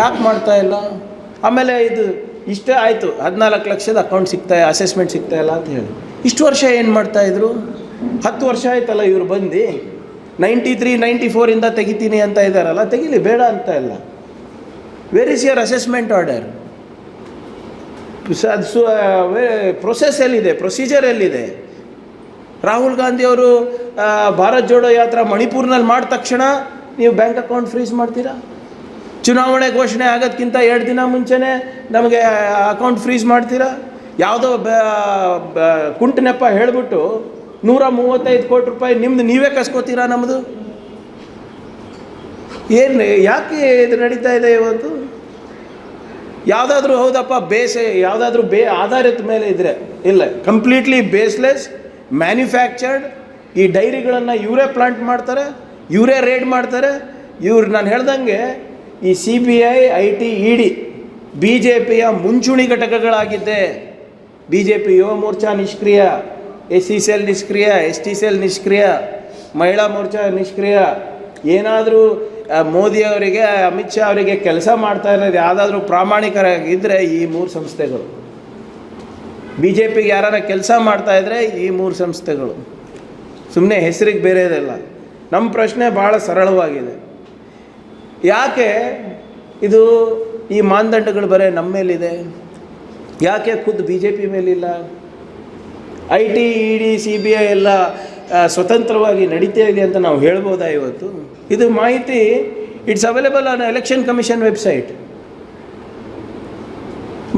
ಯಾಕೆ ಮಾಡ್ತಾ ಇಲ್ಲ? ಆಮೇಲೆ ಇದು ಇಷ್ಟೇ ಆಯಿತು. ಹದಿನಾಲ್ಕು ಲಕ್ಷದ ಅಕೌಂಟ್ ಸಿಗ್ತಾ ಅಸೆಸ್ಮೆಂಟ್ ಸಿಗ್ತಾ ಇಲ್ಲ ಅಂತ ಹೇಳಿ. ಇಷ್ಟು ವರ್ಷ ಏನು ಮಾಡ್ತಾಯಿದ್ರು ಹತ್ತು ವರ್ಷ ಆಯ್ತಲ್ಲ ಇವರು ಬಂದು. ನೈಂಟಿ ತ್ರೀ ನೈಂಟಿ ಫೋರಿಂದ ತೆಗಿತೀನಿ ಅಂತ ಇದ್ದಾರಲ್ಲ ತೆಗಿಲಿ, ಬೇಡ ಅಂತ ಇಲ್ಲ. Where is your assessment order ಅದು ಪ್ರೊಸೆಸ್ ಎಲ್ಲಿದೆ? ಪ್ರೊಸೀಜರ್ ಎಲ್ಲಿದೆ? ರಾಹುಲ್ ಗಾಂಧಿ ಅವರು ಭಾರತ್ ಜೋಡೋ ಯಾತ್ರಾ ಮಣಿಪುರ್ನಲ್ಲಿ ಮಾಡಿದ ತಕ್ಷಣ ನೀವು ಬ್ಯಾಂಕ್ ಅಕೌಂಟ್ ಫ್ರೀಸ್ ಮಾಡ್ತೀರಾ? ಚುನಾವಣೆ ಘೋಷಣೆ ಆಗೋದಕ್ಕಿಂತ ಎರಡು ದಿನ ಮುಂಚೆನೇ ನಮಗೆ ಅಕೌಂಟ್ ಫ್ರೀಸ್ ಮಾಡ್ತೀರಾ? ಯಾವುದೋ ಕುಂಟನೆಪ್ಪ ನೆಪ ಹೇಳಿಬಿಟ್ಟು ನೂರ ಮೂವತ್ತೈದು ಕೋಟಿ ರೂಪಾಯಿ ನಿಮ್ದು ನೀವೇ ಕಸ್ಕೋತೀರಾ ನಮ್ಮದು ಏನು ಯಾಕೆ ಇದು ನಡೀತಾ ಇದೆ ಇವತ್ತು? ಯಾವುದಾದ್ರೂ ಹೌದಪ್ಪ, ಬೇಸ್, ಯಾವುದಾದ್ರೂ ಬೇ, ಆಧಾರಿತ ಮೇಲೆ ಇದ್ದರೆ ಇಲ್ಲ ಕಂಪ್ಲೀಟ್ಲಿ ಬೇಸ್ಲೆಸ್ ಮ್ಯಾನುಫ್ಯಾಕ್ಚರ್ಡ್ ಈ ಡೈರಿಗಳನ್ನು ಇವರೇ ಪ್ಲಾಂಟ್ ಮಾಡ್ತಾರೆ, ಇವರೇ ರೇಡ್ ಮಾಡ್ತಾರೆ. ಇವ್ರು, ನಾನು ಹೇಳ್ದಂಗೆ ಈ C B I I T E D B J ಪಿಯ ಮುಂಚೂಣಿ ಘಟಕಗಳಾಗಿದ್ದೆ. ಬಿ ಜೆ ಪಿ ಯುವ ಮೋರ್ಚಾ ನಿಷ್ಕ್ರಿಯ, ಎಸ್ ಸಿ ಸೆಲ್ ನಿಷ್ಕ್ರಿಯ, ಎಸ್ ಟಿ ಸೆಲ್ ನಿಷ್ಕ್ರಿಯ, ಮಹಿಳಾ ಮೋರ್ಚಾ ನಿಷ್ಕ್ರಿಯ. ಏನಾದರೂ ಮೋದಿ ಅವರಿಗೆ, ಅಮಿತ್ ಶಾ ಅವರಿಗೆ ಕೆಲಸ ಮಾಡ್ತಾ ಇರೋದು ಯಾವುದಾದ್ರೂ ಪ್ರಾಮಾಣಿಕರಾಗಿದ್ದರೆ ಈ ಮೂರು ಸಂಸ್ಥೆಗಳು. ಬಿ ಜೆ ಪಿಗೆ ಯಾರು ಕೆಲಸ ಮಾಡ್ತಾ ಇದ್ದರೆ ಈ ಮೂರು ಸಂಸ್ಥೆಗಳು. ಸುಮ್ಮನೆ ಹೆಸರಿಗೆ ಬೇರೆದಲ್ಲ ನಮ್ಮ ಪ್ರಶ್ನೆ ಭಾಳ ಸರಳವಾಗಿದೆ. ಯಾಕೆ ಇದು ಈ ಮಾನದಂಡಗಳು ಬರೀ ನಮ್ಮ ಮೇಲಿದೆ? ಯಾಕೆ ಖುದ್ದು B J P ಮೇಲಿಲ್ಲ? I T E D C B I ಎಲ್ಲ ಸ್ವತಂತ್ರವಾಗಿ ನಡೀತಾ ಇದೆ ಅಂತ ನಾವು ಹೇಳ್ಬೋದಾ ಇವತ್ತು? ಇದು ಮಾಹಿತಿ it's available on election commission website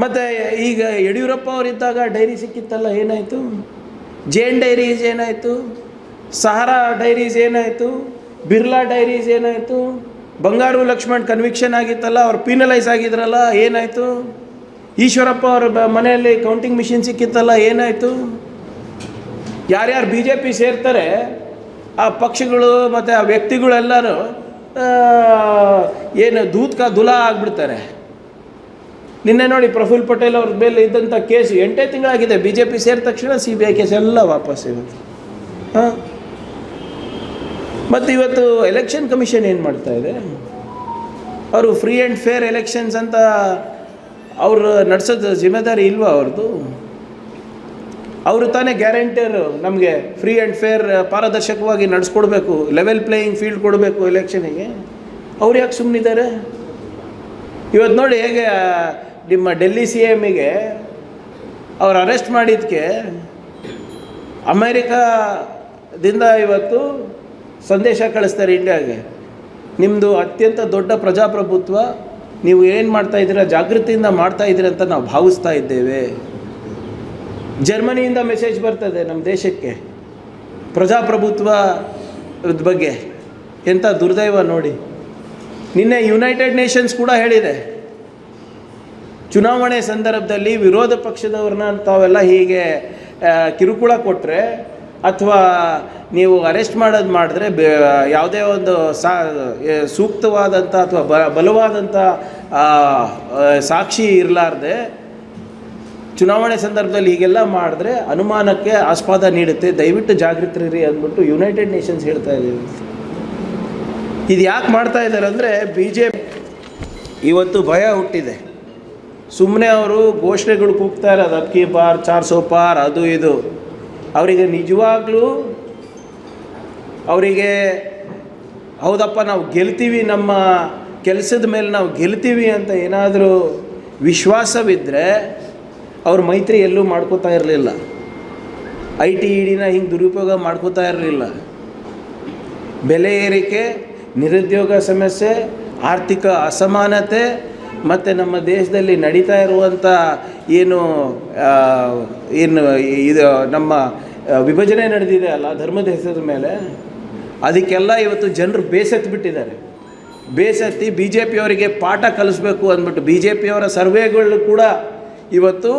ಮತ್ತು ಈಗ ಯಡಿಯೂರಪ್ಪ ಅವರಿದ್ದಾಗ ಡೈರಿ ಸಿಕ್ಕಿತ್ತಲ್ಲ, ಏನಾಯಿತು? ಜೇನ್ ಡೈರೀಸ್ ಏನಾಯಿತು? ಸಹಾರಾ ಡೈರೀಸ್ ಏನಾಯಿತು? ಬಿರ್ಲಾ ಡೈರೀಸ್ ಏನಾಯಿತು? ಬಂಗಾರು ಲಕ್ಷ್ಮಣ್ ಕನ್ವಿಕ್ಷನ್ ಆಗಿತ್ತಲ್ಲ, ಅವ್ರು ಪೀನಲೈಸ್ ಆಗಿದ್ರಲ್ಲ, ಏನಾಯಿತು? ಈಶ್ವರಪ್ಪ ಅವ್ರ ಮನೆಯಲ್ಲಿ ಕೌಂಟಿಂಗ್ ಮಿಷಿನ್ ಸಿಕ್ಕಿತ್ತಲ್ಲ, ಏನಾಯಿತು? ಯಾರ್ಯಾರು ಬಿ ಜೆ ಪಿ ಸೇರ್ತಾರೆ, ಆ ಪಕ್ಷಗಳು ಮತ್ತು ಆ ವ್ಯಕ್ತಿಗಳೆಲ್ಲರೂ ಏನು ದೂತ್ಕ ದುಲಾ ಆಗಿಬಿಡ್ತಾರೆ. ನಿನ್ನೆ ನೋಡಿ ಪ್ರಫುಲ್ ಪಟೇಲ್ ಅವ್ರ ಮೇಲೆ ಇದ್ದಂಥ ಕೇಸ್ ಎಂಟೇ ತಿಂಗಳಾಗಿದೆ ಬಿ ಜೆ ಪಿ ಸೇರಿದ ತಕ್ಷಣ ಸಿ ಬಿ ಐ ಕೇಸ್ ಎಲ್ಲ ವಾಪಸ್ ಸಿಗುತ್ತೆ. ಹಾಂ? ಮತ್ತು ಇವತ್ತು ಎಲೆಕ್ಷನ್ ಕಮಿಷನ್ ಏನು ಮಾಡ್ತಾ ಇದೆ? ಅವರು ಫ್ರೀ ಆ್ಯಂಡ್ ಫೇರ್ ಎಲೆಕ್ಷನ್ಸ್ ಅಂತ ಅವರು ನಡೆಸೋದು ಜಿಮ್ಮೆದಾರಿ ಇಲ್ವಾ ಅವ್ರದ್ದು ಅವರು ತಾನೇ ಗ್ಯಾರಂಟಿಯರು ನಮಗೆ ಫ್ರೀ ಆ್ಯಂಡ್ ಫೇರ್ ಪಾರದರ್ಶಕವಾಗಿ ನಡೆಸ್ಕೊಡ್ಬೇಕು ಲೆವೆಲ್ ಪ್ಲೇಯಿಂಗ್ ಫೀಲ್ಡ್ ಕೊಡಬೇಕು ಎಲೆಕ್ಷನಿಗೆ ಅವ್ರು ಯಾಕೆ ಸುಮ್ಮನಿದ್ದಾರೆ ಇವತ್ತು ನೋಡಿ ಹೇಗೆ ನಿಮ್ಮ ಡೆಲ್ಲಿ ಸಿ ಎಮ್ಗೆ ಅವ್ರು ಅರೆಸ್ಟ್ ಮಾಡಿದ್ದಕ್ಕೆ ಅಮೇರಿಕಾದಿಂದ ಇವತ್ತು ಸಂದೇಶ ಕಳಿಸ್ತಾರೆ ಇಂಡಿಯಾಗೆ. ನಿಮ್ಮದು ಅತ್ಯಂತ ದೊಡ್ಡ ಪ್ರಜಾಪ್ರಭುತ್ವ, ನೀವು ಏನು ಮಾಡ್ತಾ ಇದ್ದೀರಾ, ಜಾಗೃತಿಯಿಂದ ಮಾಡ್ತಾ ಇದ್ದೀರಾ ಅಂತ ನಾವು ಭಾವಿಸ್ತಾ ಇದ್ದೇವೆ. ಜರ್ಮನಿಯಿಂದ ಮೆಸೇಜ್ ಬರ್ತದೆ ನಮ್ಮ ದೇಶಕ್ಕೆ. ಪ್ರಜಾಪ್ರಭುತ್ವ ಬಗ್ಗೆ. ಎಂಥ ದುರ್ದೈವ ನೋಡಿ. ನಿನ್ನೆ ಯುನೈಟೆಡ್ ನೇಷನ್ಸ್ ಕೂಡ ಹೇಳಿದೆ. ಚುನಾವಣೆ ಸಂದರ್ಭದಲ್ಲಿ ವಿರೋಧ ಪಕ್ಷದವ್ರನ್ನ ತಾವೆಲ್ಲ ಹೀಗೆ ಕಿರುಕುಳ ಕೊಟ್ಟರೆ ಅಥವಾ ನೀವು ಅರೆಸ್ಟ್ ಮಾಡೋದು ಮಾಡಿದ್ರೆ ಯಾವುದೇ ಒಂದು ಸಾ ಸೂಕ್ತವಾದಂಥ ಅಥವಾ ಬ ಬಲವಾದಂಥ ಸಾಕ್ಷಿ ಇರಲಾರ್ದೆ ಚುನಾವಣೆ ಸಂದರ್ಭದಲ್ಲಿ ಹೀಗೆಲ್ಲ ಮಾಡಿದ್ರೆ ಅನುಮಾನಕ್ಕೆ ಆಸ್ಪದ ನೀಡುತ್ತೆ. ದಯವಿಟ್ಟು ಜಾಗೃತರಿರಿ ಅಂದ್ಬಿಟ್ಟು ಯುನೈಟೆಡ್ ನೇಷನ್ಸ್ ಹೇಳ್ತಾ ಇದ್ದೀವಿ. ಇದು ಯಾಕೆ ಮಾಡ್ತಾ ಇದ್ದಾರೆ ಅಂದರೆ ಬಿ ಜೆ ಇವತ್ತು ಭಯ ಹುಟ್ಟಿದೆ. ಸುಮ್ಮನೆ ಅವರು ಘೋಷಣೆಗಳು ಕೂಗ್ತಾ ಇರೋದು, ಅಕ್ಕಿ ಪಾರ್ ಚಾರ್ ಸೋ ಪಾರ್, ಅದು ಇದು. ಅವರಿಗೆ ನಿಜವಾಗ್ಲೂ ಅವರಿಗೆ, ಹೌದಪ್ಪ ನಾವು ಗೆಲ್ತೀವಿ, ನಮ್ಮ ಕೆಲಸದ ಮೇಲೆ ನಾವು ಗೆಲ್ತೀವಿ ಅಂತ ಏನಾದರೂ ವಿಶ್ವಾಸವಿದ್ದರೆ ಅವ್ರ ಮೈತ್ರಿ ಎಲ್ಲೂ ಮಾಡ್ಕೋತಾ ಇರಲಿಲ್ಲ. ಐ ಟಿ ಇ ಡಿನ ಹಿಂಗೆ ದುರುಪಯೋಗ ಮಾಡ್ಕೋತಾ ಇರಲಿಲ್ಲ. ಬೆಲೆ ಏರಿಕೆ, ನಿರುದ್ಯೋಗ ಸಮಸ್ಯೆ, ಆರ್ಥಿಕ ಅಸಮಾನತೆ ಮತ್ತು ನಮ್ಮ ದೇಶದಲ್ಲಿ ನಡೀತಾ ಇರುವಂಥ ಏನು ಏನು ಇದು ನಮ್ಮ ವಿಭಜನೆ ನಡೆದಿದೆ ಅಲ್ಲ, ಧರ್ಮದ ಹೆಸರ ಮೇಲೆ, ಅದಕ್ಕೆಲ್ಲ ಇವತ್ತು ಜನರು ಬೇಸತ್ತು ಬಿಟ್ಟಿದ್ದಾರೆ ಬೇಸತ್ತಿ ಬಿ ಜೆ ಪಿಯವರಿಗೆ ಪಾಠ ಕಲಿಸ್ಬೇಕು ಅಂದ್ಬಿಟ್ಟು ಬಿ ಜೆ ಪಿಯವರ ಸರ್ವೆಗಳು ಕೂಡ ಇವತ್ತು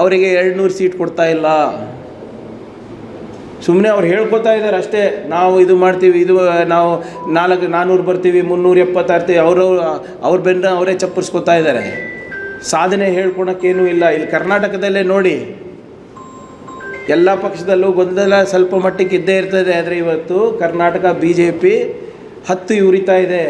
ಅವರಿಗೆ ಎರಡು ನೂರು ಸೀಟ್ ಕೊಡ್ತಾ ಇಲ್ಲ. ಸುಮ್ಮನೆ ಅವ್ರು ಹೇಳ್ಕೊತಾ ಇದ್ದಾರೆ ಅಷ್ಟೇ. ನಾವು ಇದು ಮಾಡ್ತೀವಿ, ಇದು, ನಾವು ನಾಲ್ಕು ನಾನ್ನೂರು ಬರ್ತೀವಿ, ಮುನ್ನೂರು ಎಪ್ಪತ್ತಾರ್ತೀವಿ ಅವರು, ಅವ್ರ ಬೆನ್ನ ಅವರೇ ಚಪ್ಪರಿಸ್ಕೊತಾ ಇದ್ದಾರೆ. ಸಾಧನೆ ಹೇಳ್ಕೊಳಕ್ಕೇನೂ ಇಲ್ಲ. ಇಲ್ಲಿ ಕರ್ನಾಟಕದಲ್ಲೇ ನೋಡಿ. ಎಲ್ಲ ಪಕ್ಷದಲ್ಲೂ ಗೊಂದಲ ಸ್ವಲ್ಪ ಮಟ್ಟಿಗೆ ಇದ್ದೇ ಇರ್ತದೆ. ಆದರೆ ಇವತ್ತು ಕರ್ನಾಟಕ ಬಿ ಜೆ ಪಿ ಹತ್ತು ಉರಿತಾ ಇದೆ.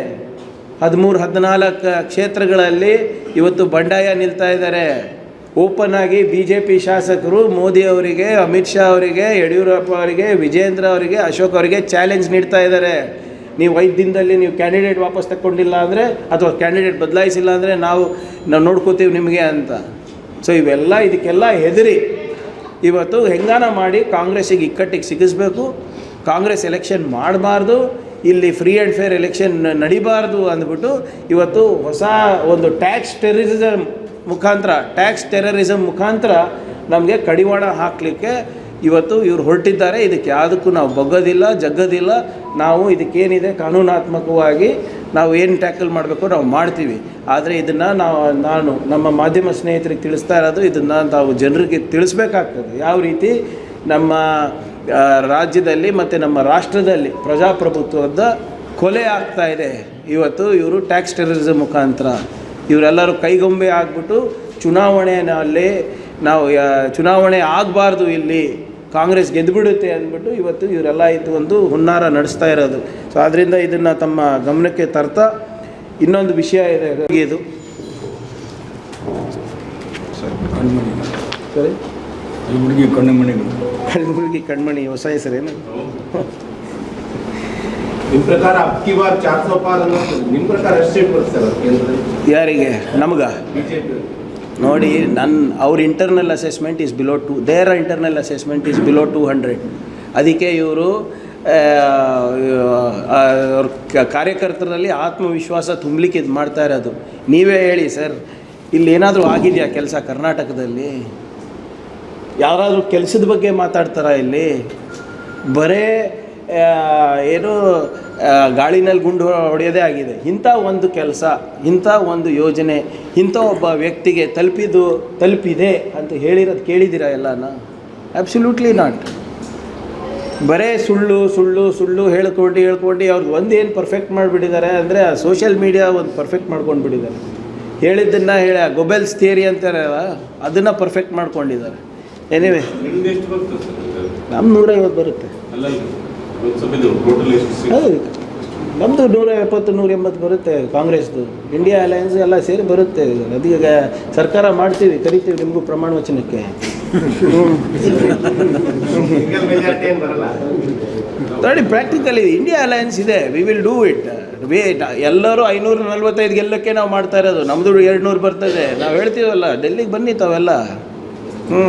ಹದಿಮೂರು, ಹದಿನಾಲ್ಕು ಕ್ಷೇತ್ರಗಳಲ್ಲಿ ಇವತ್ತು ಬಂಡಾಯ ನಿಲ್ತಾ ಇದ್ದಾರೆ. ಓಪನ್ ಆಗಿ ಬಿ ಜೆ ಪಿ ಶಾಸಕರು ಮೋದಿ ಅವರಿಗೆ, ಅಮಿತ್ ಶಾ ಅವರಿಗೆ, ಯಡಿಯೂರಪ್ಪ ಅವರಿಗೆ, ವಿಜೇಂದ್ರ ಅವರಿಗೆ, ಅಶೋಕ್ ಅವರಿಗೆ ಚಾಲೆಂಜ್ ನೀಡ್ತಾ ಇದ್ದಾರೆ. ನೀವು ಐದು ದಿನದಲ್ಲಿ ನೀವು ಕ್ಯಾಂಡಿಡೇಟ್ ವಾಪಸ್ ತಗೊಂಡಿಲ್ಲ ಅಂದರೆ ಅಥವಾ ಕ್ಯಾಂಡಿಡೇಟ್ ಬದಲಾಯಿಸಿಲ್ಲ ಅಂದರೆ ನಾವು ನಾವು ನೋಡ್ಕೋತೀವಿ ನಿಮಗೆ ಅಂತ. ಸೊ ಇವೆಲ್ಲ ಇದಕ್ಕೆಲ್ಲ ಹೆದರಿ. ಇವತ್ತು ಹೆಂಗಾನ ಮಾಡಿ ಕಾಂಗ್ರೆಸ್ಸಿಗೆ ಇಕ್ಕಟ್ಟಿಗೆ ಸಿಗಿಸ್ಬೇಕು. ಕಾಂಗ್ರೆಸ್ ಎಲೆಕ್ಷನ್ ಮಾಡಬಾರ್ದು. ಇಲ್ಲಿ ಫ್ರೀ ಆ್ಯಂಡ್ ಫೇರ್ ಎಲೆಕ್ಷನ್ ನಡಿಬಾರ್ದು ಅಂದ್ಬಿಟ್ಟು ಇವತ್ತು ಹೊಸ ಒಂದು ಟ್ಯಾಕ್ಸ್ ಟೆರರಿಸಮ್ ಮುಖಾಂತರ ಟ್ಯಾಕ್ಸ್ ಟೆರರಿಸಮ್ ಮುಖಾಂತರ ನಮಗೆ ಕಡಿವಾಣ ಹಾಕಲಿಕ್ಕೆ ಇವತ್ತು ಇವರು ಹೊರಟಿದ್ದಾರೆ. ಇದಕ್ಕೆ ಯಾವುದಕ್ಕೂ ನಾವು ಬಗ್ಗೋದಿಲ್ಲ, ಜಗ್ಗೋದಿಲ್ಲ. ನಾವು ಇದಕ್ಕೇನಿದೆ ಕಾನೂನಾತ್ಮಕವಾಗಿ ನಾವು ಏನು ಟ್ಯಾಕಲ್ ಮಾಡಬೇಕು ನಾವು ಮಾಡ್ತೀವಿ. ಆದರೆ ಇದನ್ನು ನಾವು, ನಾನು ನಮ್ಮ ಮಾಧ್ಯಮ ಸ್ನೇಹಿತರಿಗೆ ತಿಳಿಸ್ತಾ ಇರೋದು, ಇದನ್ನು ನಾವು ಜನರಿಗೆ ತಿಳಿಸ್ಬೇಕಾಗ್ತದೆ. ಯಾವ ರೀತಿ ನಮ್ಮ ರಾಜ್ಯದಲ್ಲಿ ಮತ್ತು ನಮ್ಮ ರಾಷ್ಟ್ರದಲ್ಲಿ ಪ್ರಜಾಪ್ರಭುತ್ವದ ಕೊಲೆ ಆಗ್ತಾ ಇದೆ. ಇವತ್ತು ಇವರು ಟ್ಯಾಕ್ಸ್ ಟೆರರಿಸಮ್ ಮುಖಾಂತರ. ಇವರೆಲ್ಲರೂ ಕೈಗೊಂಬೆ ಆಗಿಬಿಟ್ಟು ಚುನಾವಣೆಯಲ್ಲಿ ನಾವು ಚುನಾವಣೆ ಆಗಬಾರ್ದು ಇಲ್ಲಿ ಕಾಂಗ್ರೆಸ್ ಗೆದ್ದುಬಿಡುತ್ತೆ ಅಂದ್ಬಿಟ್ಟು ಇವತ್ತು ಇವರೆಲ್ಲ ಇದು ಒಂದು ಹುನ್ನಾರ ನಡೆಸ್ತಾ ಇರೋದು. ಸೊ ಆದ್ದರಿಂದ ಇದನ್ನು ತಮ್ಮ ಗಮನಕ್ಕೆ ತರ್ತಾ ಇನ್ನೊಂದು ವಿಷಯ ಇದೆ ಇದು. ಸರಿ. ಕಣ್ಮಣಿ ಕಣ್ಮಣಿ ಹೊಸ ಹೆಸರೇನು? ನಿಮ್ ಪ್ರಕಾರ ಅಬ್ಕಿ ಬಾರ್ ಚಾರ್ ಸೌ ಪಾರ್ ಅನ್ನೋದು ನಿಮ್ ಪ್ರಕಾರ ಎಷ್ಟು ಬರುತ್ತೆ ಯಾರಿಗೆ? ನಮ್ಗೆ? ಬಿಜೆಪಿ ನೋಡಿ ನನ್ನ ಅವ್ರ internal assessment is below to there internal assessment is below two hundred ಅದಕ್ಕೆ ಇವರು ಅವ್ರ ಕಾರ್ಯಕರ್ತರಲ್ಲಿ ಆತ್ಮವಿಶ್ವಾಸ ತುಂಬಲಿಕ್ಕೆ ಇದು ಮಾಡ್ತಾ ಇರೋದು. ನೀವೇ ಹೇಳಿ ಸರ್ ಇಲ್ಲಿ ಏನಾದರೂ ಆಗಿದೆಯಾ ಕೆಲಸ ಕರ್ನಾಟಕದಲ್ಲಿ? ಯಾರಾದರೂ ಕೆಲಸದ ಬಗ್ಗೆ ಮಾತಾಡ್ತಾರಾ ಇಲ್ಲಿ? ಬರೇ ಏನು ಆ, ಗಾಳಿನಲ್ಲಿ ಗುಂಡು ಹೊಡೆಯೋದೇ ಆಗಿದೆ. ಇಂಥ ಒಂದು ಕೆಲಸ ಇಂಥ ಒಂದು ಯೋಜನೆ ಇಂಥ ಒಬ್ಬ ವ್ಯಕ್ತಿಗೆ ತಲುಪಿದ್ದು ತಲುಪಿದೆ ಅಂತ ಹೇಳಿರೋದು ಕೇಳಿದ್ದೀರಾ ಎಲ್ಲನ? ಅಬ್ಸಲ್ಯೂಟ್ಲಿ ನಾಟ್ ಬರೇ ಸುಳ್ಳು ಸುಳ್ಳು ಸುಳ್ಳು ಹೇಳ್ಕೊಂಡು ಹೇಳ್ಕೊಂಡು ಅವ್ರಿಗೆ ಒಂದೇನು ಏನು ಪರ್ಫೆಕ್ಟ್ ಮಾಡಿಬಿಟ್ಟಿದ್ದಾರೆ ಅಂದರೆ ಆ ಸೋಷಿಯಲ್ ಮೀಡಿಯಾ ಒಂದು ಪರ್ಫೆಕ್ಟ್ ಮಾಡ್ಕೊಂಡು ಬಿಟ್ಟಿದ್ದಾರೆ. ಹೇಳಿದ್ದನ್ನು ಹೇಳಿ ಗೊಬೆಲ್ಸ್ ಥಿಯರಿ ಅಂತಾರಲ್ಲ ಅದನ್ನು ಪರ್ಫೆಕ್ಟ್ ಮಾಡ್ಕೊಂಡಿದ್ದಾರೆ. ಎನಿವೆ ನಮ್ಮ ನೂರೈವತ್ತು ಬರುತ್ತೆ. ಹೌದು. ನಮ್ಮದು ನೂರ ಎಪ್ಪತ್ತು ನೂರ ಎಂಬತ್ತು ಬರುತ್ತೆ ಕಾಂಗ್ರೆಸ್ದು. ಇಂಡಿಯಾ ಅಲಯನ್ಸ್ ಎಲ್ಲ ಸೇರಿ ಬರುತ್ತೆ. ಅದೀಗ ಸರ್ಕಾರ ಮಾಡ್ತೀವಿ ಕರಿತೀವಿ ನಿಮಗೂ ಪ್ರಮಾಣ ವಚನಕ್ಕೆ. ನೋಡಿ ಪ್ರಾಕ್ಟಿಕಲಿ ಇಂಡಿಯಾ ಅಲಯನ್ಸ್ ಇದೆ. We will do it wait ಎಲ್ಲರೂ ಐನೂರ ನಲ್ವತ್ತೈದು ಗೆಲ್ಲಕ್ಕೆ ನಾವು ಮಾಡ್ತಾ ಇರೋದು. ನಮ್ಮದು ಎರಡು ನೂರು ಬರ್ತದೆ. ನಾವು ಹೇಳ್ತೀವಲ್ಲ ಡೆಲ್ಲಿಗೆ ಬನ್ನಿ ತಾವೆಲ್ಲ. ಹ್ಞೂ